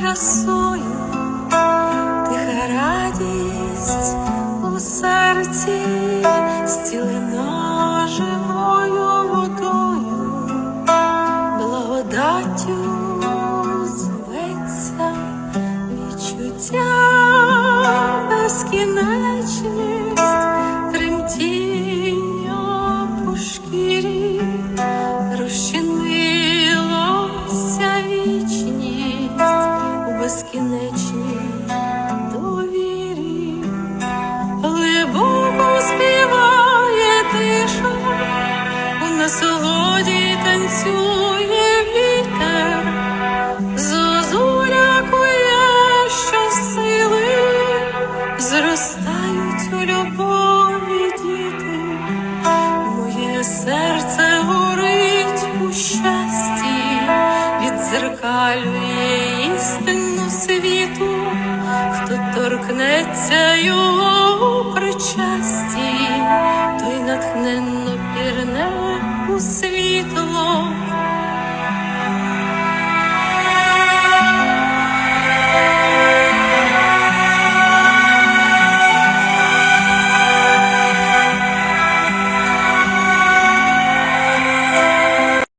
красою, тиха радість у серці, стілена живою водою, благодаттю зветься відчуття безкінечність, безкінечній довірі, глибоко співає тиша, у насолоді танцює вітер. Зозуля кує щосили, зростають у любові діти, моє серце відзеркалює істину світу, хто торкнеться його причасті, той натхненно пірне у світло